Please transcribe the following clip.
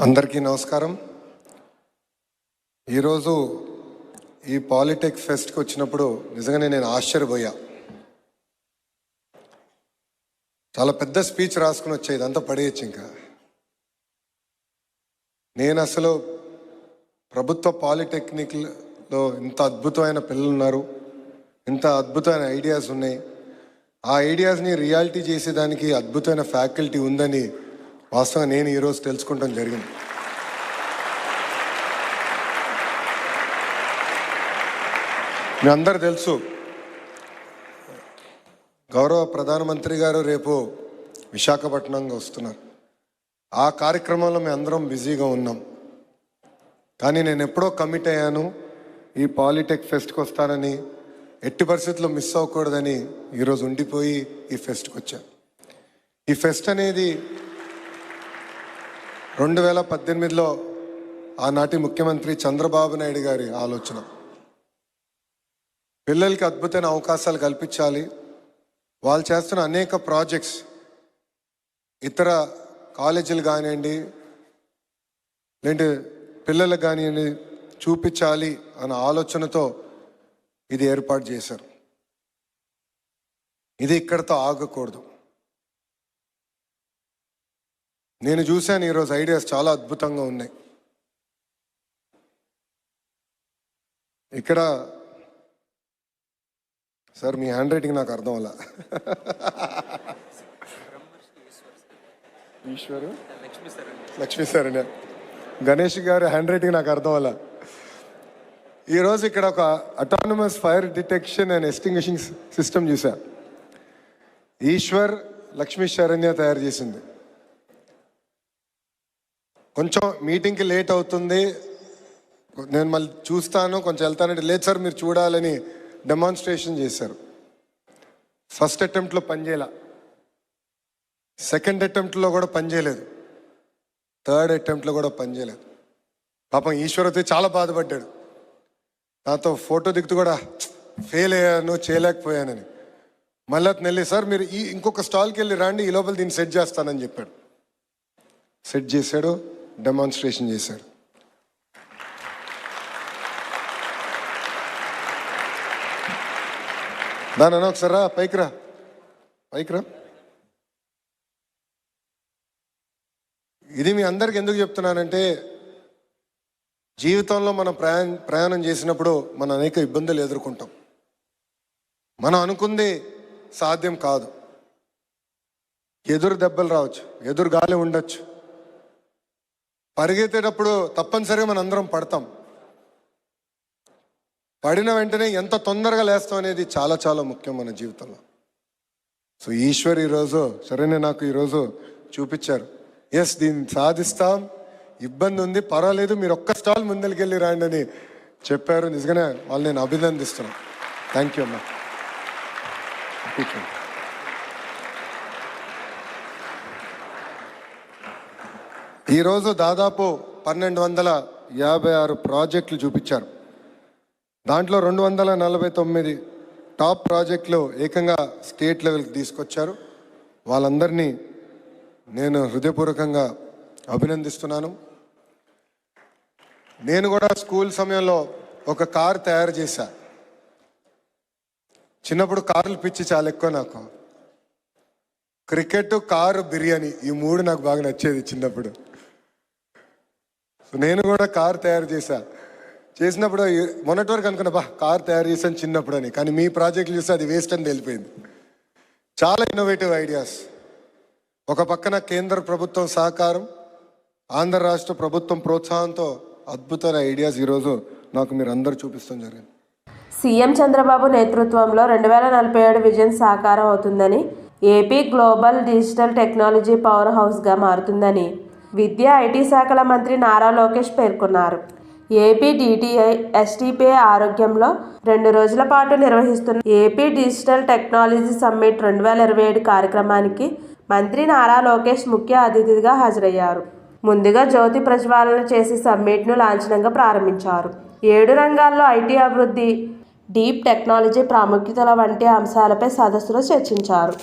అందరికీ నమస్కారం. ఈరోజు ఈ పాలిటెక్ ఫెస్ట్కి వచ్చినప్పుడు నిజంగానే నేను ఆశ్చర్యపోయా. చాలా పెద్ద స్పీచ్ రాసుకుని వచ్చే ఇదంతా పడేయచ్చు ఇంకా. నేను అసలు ప్రభుత్వ పాలిటెక్నిక్లో ఇంత అద్భుతమైన పిల్లలు ఉన్నారు ఇంత అద్భుతమైన ఐడియాస్ ఉన్నాయి. ఆ ఐడియాస్ని రియాలిటీ చేసేదానికి అద్భుతమైన ఫ్యాకల్టీ ఉందని వాస్తవంగా నేను ఈరోజు తెలుసుకుంటాం జరిగింది. మీ అందరు తెలుసు గౌరవ ప్రధానమంత్రి గారు రేపు విశాఖపట్నంగా వస్తున్నారు. ఆ కార్యక్రమంలో మేము అందరం బిజీగా ఉన్నాం. కానీ నేను ఎప్పుడో కమిట్ అయ్యాను ఈ పాలిటెక్ ఫెస్ట్కి వస్తానని ఎట్టి పరిస్థితుల్లో మిస్ అవ్వకూడదని ఈరోజు ఉండిపోయి ఈ ఫెస్ట్కి వచ్చాను. ఈ ఫెస్ట్ అనేది రెండు వేల పద్దెనిమిదిలో ఆనాటి ముఖ్యమంత్రి చంద్రబాబు నాయుడు గారి ఆలోచన. పిల్లలకి అద్భుతమైన అవకాశాలు కల్పించాలి. వాళ్ళు చేస్తున్న అనేక ప్రాజెక్ట్స్ ఇతర కాలేజీలు కానివ్వండి లేదంటే పిల్లలకు కానివ్వండి చూపించాలి అన్న ఆలోచనతో ఇది ఏర్పాటు చేశారు. ఇది ఇక్కడితో ఆగకూడదు. నేను చూశాను ఈరోజు ఐడియాస్ చాలా అద్భుతంగా ఉన్నాయి. ఇక్కడ సార్ మీ హ్యాండ్ రైటింగ్ నాకు అర్థం అలా ఈశ్వరు? లక్ష్మీ సార్ అండి గణేష్ గారి హ్యాండ్ రైటింగ్ నాకు అర్థం అలా ఈరోజు ఇక్కడ ఒక autonomous fire detection and extinguishing system చూసా. ఈశ్వర్ లక్ష్మీ శరణ్య తయారు చేసింది. కొంచెం మీటింగ్కి లేట్ అవుతుంది. నేను మళ్ళీ చూస్తాను కొంచెం వెళ్తానంటే లేదు సార్ మీరు చూడాలని డెమాన్స్ట్రేషన్ చేశారు. ఫస్ట్ అటెంప్ట్లో పనిచేయాల సెకండ్ అటెంప్ట్లో కూడా పనిచేయలేదు థర్డ్ అటెంప్ట్లో కూడా పనిచేయలేదు పాపం ఈశ్వరతో చాలా బాధపడ్డాడు. నాతో ఫోటో దిగుతూ కూడా ఫెయిల్ అయ్యాను చేయలేకపోయానని. మళ్ళీ నెల్లి వెళ్ళి సార్ మీరు ఈ ఇంకొక స్టాల్కి వెళ్ళి రండి ఈ లోపల దీన్ని సెట్ చేస్తానని చెప్పాడు. సెట్ చేశాడు. డెమాన్స్ట్రేషన్ చేశారు. దాని అన్న ఒకసారి రా పైకి రా. పైకి రా. ఇది మీ అందరికి ఎందుకు చెప్తున్నానంటే జీవితంలో మనం ప్రయాణ ప్రయాణం చేసినప్పుడు మనం అనేక ఇబ్బందులు ఎదుర్కొంటాం. మనం అనుకుంది సాధ్యం కాదు. ఎదురు దెబ్బలు రావచ్చు ఎదురు గాలి ఉండొచ్చు. పరిగెత్తేటప్పుడు తప్పనిసరిగా మనం అందరం పడతాం. పడిన వెంటనే ఎంత తొందరగా లేస్తాం అనేది చాలా చాలా ముఖ్యం మన జీవితంలో. సో ఈశ్వర్ ఈరోజు సరేనే నాకు ఈరోజు చూపించారు. ఎస్ దీన్ని సాధిస్తాం. ఇబ్బంది ఉంది పర్వాలేదు మీరు ఒక్క స్టాల్ ముందరికెళ్ళి రాండి అని చెప్పారు. నిజంగానే వాళ్ళు నేను అభినందిస్తున్నాను. థ్యాంక్ యూ అమ్మా. కూర్చోండి ఈరోజు దాదాపు పన్నెండు వందల యాభై ఆరు ప్రాజెక్టులు చూపించారు. దాంట్లో రెండు వందల నలభై తొమ్మిది టాప్ ప్రాజెక్టులు ఏకంగా స్టేట్ లెవెల్కి తీసుకొచ్చారు. వాళ్ళందరినీ నేను హృదయపూర్వకంగా అభినందిస్తున్నాను. నేను కూడా స్కూల్ సమయంలో ఒక కార్ తయారు చేశా. చిన్నప్పుడు కార్లు పిచ్చి చాలా ఎక్కువ నాకు. క్రికెట్ కారు బిర్యానీ ఈ మూడు నాకు బాగా నచ్చేది చిన్నప్పుడు. సో నేను కూడా కార్ తయారు చేశా. చేసినప్పుడు మొన్నటి వరకు అనుకున్నా బా కార్ తయారు చేశాను చిన్నప్పుడు అని కానీ మీ ప్రాజెక్ట్ చూస్తే అది వేస్ట్ అని తెలిపోయింది. చాలా ఇన్నోవేటివ్ ఐడియాస్ ఒక పక్కన కేంద్ర ప్రభుత్వం సహకారం ఆంధ్ర రాష్ట్ర ప్రభుత్వం ప్రోత్సాహంతో అద్భుతమైన ఐడియాస్ ఈరోజు నాకు మీరు అందరు చూపిస్తాం జరిగింది. సీఎం చంద్రబాబు నేతృత్వంలో రెండు వేల నలభై ఏడు విజన్ సాకారం అవుతుందని AP global digital technology power హౌస్గా మారుతుందని. విద్యా ఐటీ శాఖల మంత్రి నారా లోకేష్ పేర్కొన్నారు. ఏపీ డిటిఐ ఎస్టీపీ ఆరోగ్యంలో రెండు రోజుల పాటు నిర్వహిస్తున్న ఏపీ డిజిటల్ టెక్నాలజీ సమ్మిట్ రెండు వేల ఇరవై ఏడు కార్యక్రమానికి మంత్రి నారా లోకేష్ ముఖ్య అతిథిగా హాజరయ్యారు. ముందుగా జ్యోతి ప్రజ్వాలన చేసి సమ్మిట్ను లాంఛనంగా ప్రారంభించారు. ఏడు రంగాల్లో ఐటీ అభివృద్ధి డీప్ టెక్నాలజీ ప్రాముఖ్యతల వంటి అంశాలపై సదస్సులో చర్చించారు.